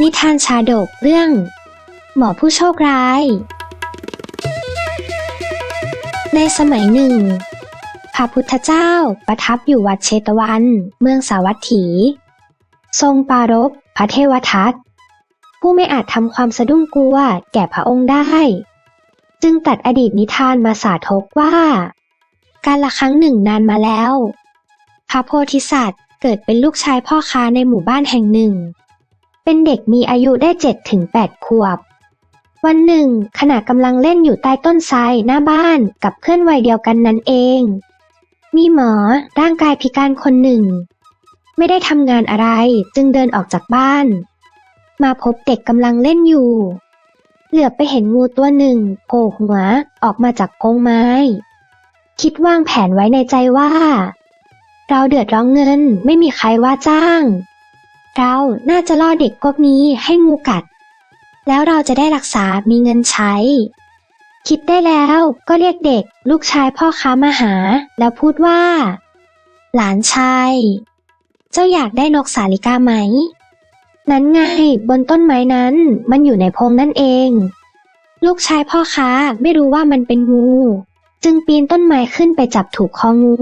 นิทานชาดกเรื่อง หมอผู้โชคร้าย ในสมัยหนึ่ง พระพุทธเจ้าประทับอยู่วัดเชตวัน เมืองสาวัตถี ทรงปรารภพระเทวทัตผู้ไม่อาจทำความสะดุ้งกลัวแก่พระองค์ได้ จึงตัดอดีตนิทานมาสาธกว่า การละครั้งหนึ่งนานมาแล้ว พระโพธิสัตว์เกิดเป็นลูกชายพ่อค้าในหมู่บ้านแห่งหนึ่ง เป็นเด็กมีอายุได้เจ็ดถึงแปดขวบ วันหนึ่ง ขณะกำลังเล่นอยู่ใต้ต้นไทรหน้าบ้านกับเพื่อนวัยเดียวกันนั้นเอง มีหมอร่างกายพิการคนหนึ่ง ไม่ได้ทำงานอะไรจึงเดินออกจากบ้าน มาพบเด็กกำลังเล่นอยู่ เหลือบไปเห็นงูตัวหนึ่งโผล่หัวออกมาจากพงไม้ คิดวางแผนไว้ในใจว่า เราเดือดร้อนเงินไม่มีใครว่าจ้าง เราน่าจะล่อเด็กพวกนี้ให้งูกัด แล้วเราจะได้รักษามีเงินใช้ คิดได้แล้วก็เรียกเด็กลูกชายพ่อค้ามาหา แล้วพูดว่า หลานชาย เจ้าอยากได้นกสาลิกาไหม นั้นไงบนต้นไม้นั้นมันอยู่ในพงนั่นเอง ลูกชายพ่อค้าไม่รู้ว่ามันเป็นงู จึงปีนต้นไม้ขึ้นไปจับถูกคองู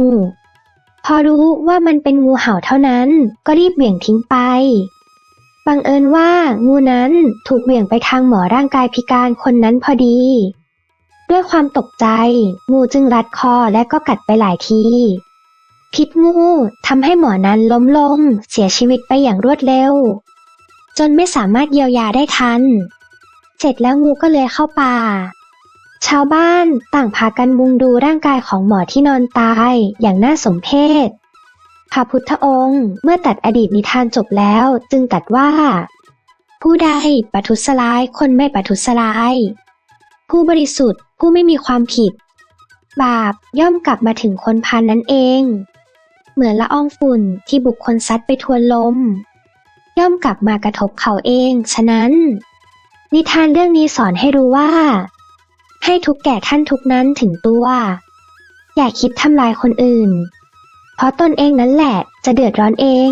พอรู้ว่ามันเป็นงูเห่าเท่านั้นก็รีบเหวี่ยงทิ้งไป บังเอิญว่างูนั้นถูกเหวี่ยงไปทางหมอร่างกายพิการคนนั้นพอดี ด้วยความตกใจ งูจึงรัดคอและก็กัดไปหลายที พิษงูทำให้หมอนั้นล้มลงเสียชีวิตไปอย่างรวดเร็ว จนไม่สามารถเยียวยาได้ทัน เสร็จแล้วงูก็เลยเข้าป่า ชาวบ้านต่างพากันมุงดูร่างกายของหมอที่นอนตายอย่างน่าสมเพชพระพุทธองค์เมื่อตัดอดีตนิทานจบแล้วจึงตัดว่า ผู้ใดประทุษร้ายคนไม่ประทุษร้าย ผู้บริสุทธิ์ผู้ไม่มีความผิด บาปย่อมกลับมาถึงคนพานนั้นเอง เหมือนละอองฝุ่นที่บุคคลซัดไปทวนลม ย่อมกลับมากระทบเขาเอง ฉะนั้น นิทานเรื่องนี้สอนให้รู้ว่า ให้ทุกแก่ท่านทุกนั้นถึงตัวอย่าคิดทำลายคนอื่น เพราะตนเองนั้นแหละจะเดือดร้อนเอง